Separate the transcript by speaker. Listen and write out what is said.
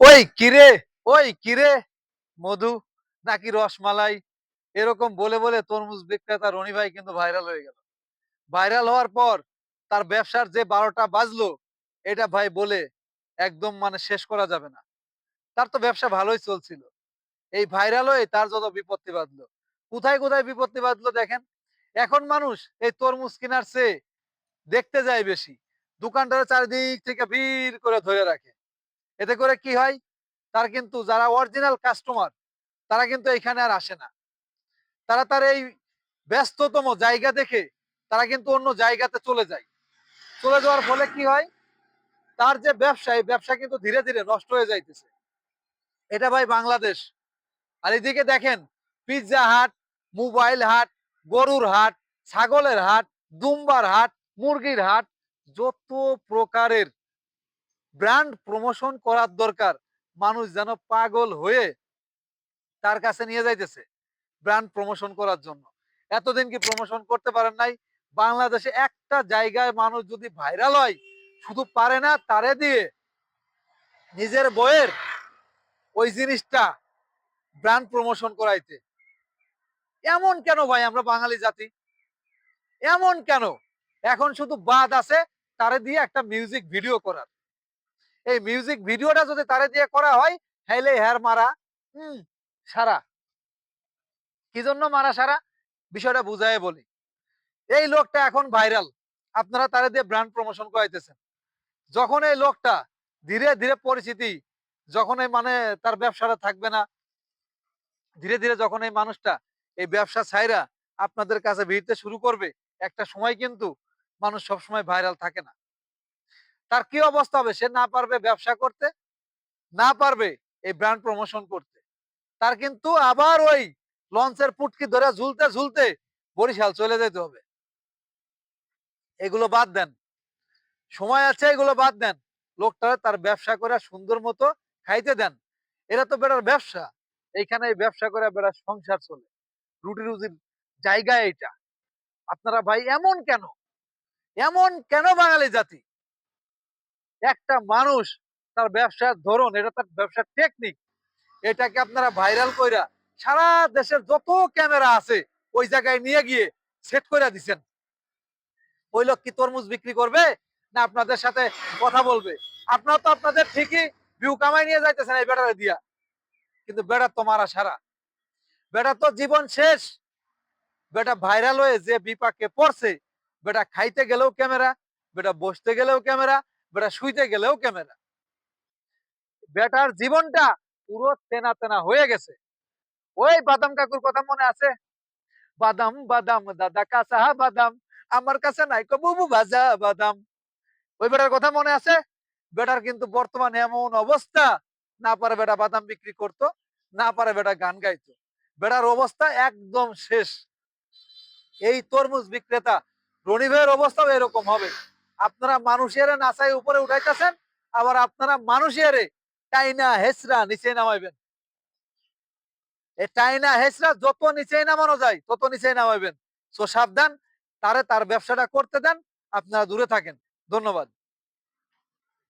Speaker 1: ওই কিরে ওই কিরে মধু? নাকি রসমালাই? এরকম বলে বলে তরমুজ বিক্রেতা রনি ভাই কিন্তু ভাইরাল হয়ে গেল। ভাইরাল হওয়ার পর তার ব্যবসার যে বারোটা বাজলো, এটা ভাই বলে একদম মানে শেষ করা যাবে না। তার তো ব্যবসা ভালোই চলছিল। এই ভাইরাল হয়ে তার যত বিপত্তি বাঁধলো। কোথায় কোথায় বিপত্তি বাঁধলো দেখেন? এখন মানুষ এই তরমুজ কেনার চেয়ে দেখতে যায় বেশি। দোকানটার চারিদিক থেকে ভিড় করে ধরে রাখে। এতে করে কি হয়? তার কিন্তু যারা অরিজিনাল কাস্টমার তারা কিন্তু এখানে আর আসে না। তারা তার এই ব্যস্ততম জায়গা দেখে তারা কিন্তু অন্য জায়গাতে চলে যায়। চলে যাওয়ার ফলে কি হয়? তার যে ব্যবসা, এই ব্যবসা কিন্তু ধীরে ধীরে নষ্ট হয়ে যাইতেছে। এটা ভাই বাংলাদেশ। আর এদিকে দেখেন পিৎজা হাট মোবাইল হাট, গরুর হাট, ছাগলের হাট, দুম্বার হাট, মুরগির হাট, যত প্রকারের ব্র্যান্ড প্রমোশন করার দরকার। মানুষ যেন পাগল হয়ে তার কাছে নিয়ে যাইতেছে ব্র্যান্ড প্রমোশন করার জন্য। এতদিন কি প্রমোশন করতে পারেন নাই? বাংলাদেশে একটা জায়গায় মানুষ যদি ভাইরাল হয়, শুধু পারে না, তারে দিয়ে নিজের বইয়ের ওই জিনিসটা ব্র্যান্ড প্রমোশন করাইতে। এমন কেন ভাই আমরা বাঙালি জাতি? এমন কেন? এখন শুধু বাদ আছে, তারে দিয়ে একটা মিউজিক ভিডিও করার। এই মিউজিক ভিডিওটা যদি তারে দিয়ে করা হয় তাইলে হ্যার মারা। হুম, সারা। কি জন্য মারা সারা? বিষয়টা বুঝাই বলি। এই লোকটা এখন ভাইরাল আপনারা তারে দিয়ে ব্র্যান্ড প্রমোশন করাইতেছেন। যখন এই লোকটা ধীরে ধীরে পরিচিতি, যখন এই মানে তার ব্যবসাটা থাকবে না, ধীরে ধীরে যখন এই মানুষটা এই ব্যবসা ছাইরা আপনাদের কাছে ভিড়তে শুরু করবে, একটা সময় কিন্তু মানুষ সবসময় ভাইরাল থাকে না। তার কি অবস্থা হবে? সে না পারবে ব্যবসা করতে, না পারবে এই ব্র্যান্ড প্রমোশন করতে। তার কিন্তু আবার ওই লঞ্চের পুটকি ধরে ঝুলতে ঝুলতে বরিশাল চলে যেতে হবে। এগুলো বাদ দেন। সময় আছে, এগুলো বাদ দেন। লোকটা তার ব্যবসা করে সুন্দর মতো খাইতে দেন। এরা তো বেটার ব্যবসা। এইখানে ব্যবসা করে বেটার সংসার চলে। রুটি রুজির জায়গা এটা আপনারা ভাই এমন কেন? এমন কেন বাঙালি জাতি? একটা মানুষ তার ব্যবসার ধরন, এটা তার ব্যবসার টেকনিক এটাকে আপনারা ভাইরাল কইরা সারা দেশের যত ক্যামেরা আছে, ওই জায়গায় নিয়ে গিয়ে সেট করে দিছেন। ওই লোক কি তরমুজ বিক্রি করবে না আপনাদের সাথে কথা বলবে? আপনারা তো আপনাদের ঠিকই ভিউ কামাই নিয়ে যাইতেছেন এই বেটারে দিয়া। কিন্তু বেটার তো মারা সারা। বেটা তো জীবন শেষ। বেটা ভাইরাল হয়ে যে বিপাকে পড়ছে বেটা খাইতে গেলেও ক্যামেরা বেটা বসতে গেলেও ক্যামেরা বেটা শুইতে গেলেও ক্যামেরা। বেটার জীবনটা পুরো তেনা তেনা হয়ে গেছে। ওই বাদাম কাকুর কথা মনে আছে? বাদাম বাদাম, দাদা কাঁচা বাদাম, আমার কাছে নাই কো বুবু ভাজা বাদাম। ওই বেটার কথা মনে আছে? বেটার কিন্তু বর্তমানে এমন অবস্থা, না পারে বেটা বাদাম বিক্রি করতো, না পারে বেটা গান গাইতো। বেটার অবস্থা একদম শেষ। এই তরমুজ বিক্রেতা রনি ভাইয়ের অবস্থাও এরকম হবে। আপনারা মানুষের নাচাই উপরে উঠাইতেছেন, আবার আপনারা মানুষের টাইনা হেসরা নিচে নামাইবেন। এই টাইনা হেসরা যত নিচে নামানো যায়, তত নিচে নামাইবেন। তো সাবধান, তারে তার ব্যবসাটা করতে দেন, আপনারা দূরে থাকেন। ধন্যবাদ।